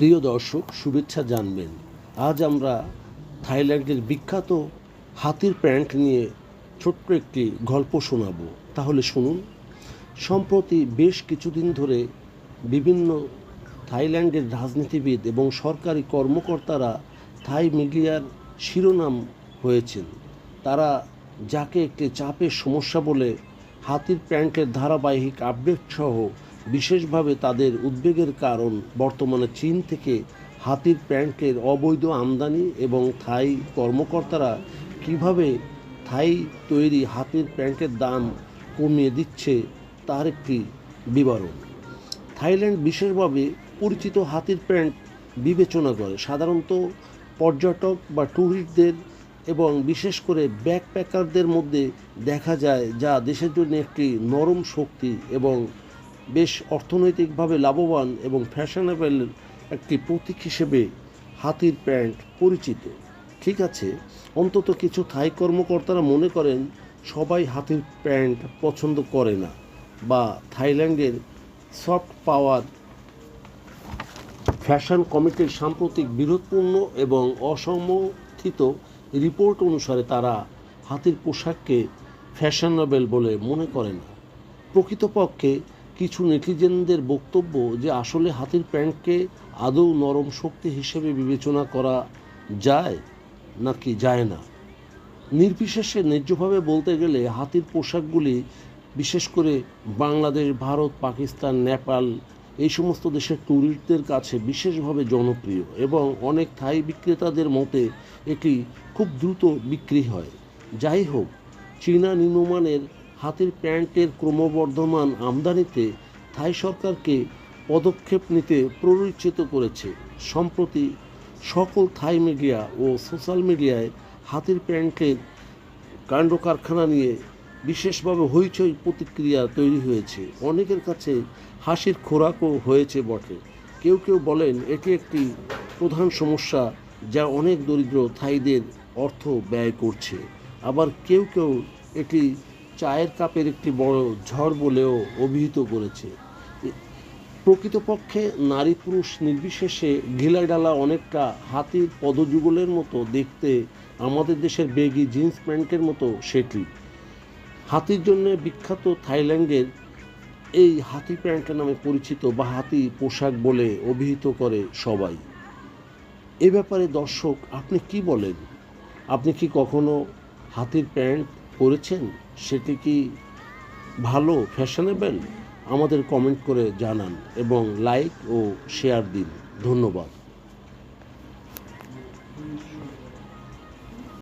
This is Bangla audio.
প্রিয় দর্শক, শুভেচ্ছা জানবেন। আজ আমরা থাইল্যান্ডের বিখ্যাত হাতির প্যান্ট নিয়ে ছোট্ট একটি গল্প শোনাব। তাহলে শুনুন। সম্প্রতি বেশ কিছুদিন ধরে বিভিন্ন থাইল্যান্ডের রাজনীতিবিদ এবং সরকারি কর্মকর্তারা থাই মিডিয়ার শিরোনাম হয়েছেন। তারা যাকে একটি চাপের সমস্যা বলে হাতির প্যান্টের ধারাবাহিক আপডেট সহ বিশেষভাবে তাদের উদ্বেগের কারণ বর্তমানে চীন থেকে হাতির প্যান্টের অবৈধ আমদানি এবং থাই কর্মকর্তারা কীভাবে থাই তৈরি হাতির প্যান্টের দাম কমিয়ে দিচ্ছে তার একটি বিবরণ। থাইল্যান্ড বিশেষভাবে পরিচিত হাতির প্যান্ট বিবেচনা করে। সাধারণত পর্যটক বা ট্যুরিস্টদের এবং বিশেষ করে ব্যাকপ্যাকারদের মধ্যে দেখা যায়, যা দেশের জন্য একটি নরম শক্তি এবং বেশ অর্থনৈতিকভাবে লাভবান এবং ফ্যাশনেবল একটি প্রতীক হিসেবে হাতির প্যান্ট পরিচিত। ঠিক আছে, অন্তত কিছু থাই কর্মকর্তারা মনে করেন সবাই হাতির প্যান্ট পছন্দ করে না বা থাইল্যান্ডের সফট পাওয়ার ফ্যাশন কমিটির সাম্প্রতিক বিরোধপূর্ণ এবং অসমর্থিত রিপোর্ট অনুসারে তারা হাতির পোশাককে ফ্যাশনেবল বলে মনে করে না। প্রকৃতপক্ষে কিছু নেটিজেনদের বক্তব্য যে আসলে হাতির প্যান্টকে আদৌ নরম শক্তি হিসেবে বিবেচনা করা যায় নাকি যায় না। নির্বিশেষে ন্যায্যভাবে বলতে গেলে হাতির পোশাকগুলি, বিশেষ করে বাংলাদেশ, ভারত, পাকিস্তান, নেপাল, এই সমস্ত দেশের ট্যুরিস্টদের কাছে বিশেষভাবে জনপ্রিয় এবং অনেক থাই বিক্রেতাদের মতে এটি খুব দ্রুত বিক্রি হয়। যাই হোক, চীনা নিম্নমানের হাতির প্যান্টের ক্রমবর্ধমান আমদানিতে থাই সরকারকে পদক্ষেপ নিতে প্ররোচিত করেছে। সম্প্রতি সকল থাই মিডিয়া ও সোশ্যাল মিডিয়ায় হাতির প্যান্টের কাণ্ড কারখানা নিয়ে বিশেষভাবে হইচই প্রতিক্রিয়া তৈরি হয়েছে। অনেকের কাছে হাসির খোরাকও হয়েছে বটে। কেউ কেউ বলেন এটি একটি প্রধান সমস্যা যা অনেক দরিদ্র থাইদের অর্থ ব্যয় করছে। আবার কেউ কেউ এটি চায়ের কাপের একটি বড় ঝড় বলেও অভিহিত করেছে। প্রকৃতপক্ষে নারী পুরুষ নির্বিশেষে ঢিলাঢালা অনেকটা হাতির পদযুগলের মতো দেখতে আমাদের দেশের বেগি জিন্স প্যান্টের মতো সেটি। হাতির জন্য বিখ্যাত থাইল্যান্ডের এই হাতি প্যান্ট নামে পরিচিত বা হাতি পোশাক বলে অভিহিত করে সবাই। এ ব্যাপারে দর্শক, আপনি কি বলেন? আপনি কি কখনো হাতির প্যান্ট পরেছেন? সেটি কি ভালো ফ্যাশনেবেল আমাদের কমেন্ট করে জানান এবং লাইক ও শেয়ার দিন। ধন্যবাদ।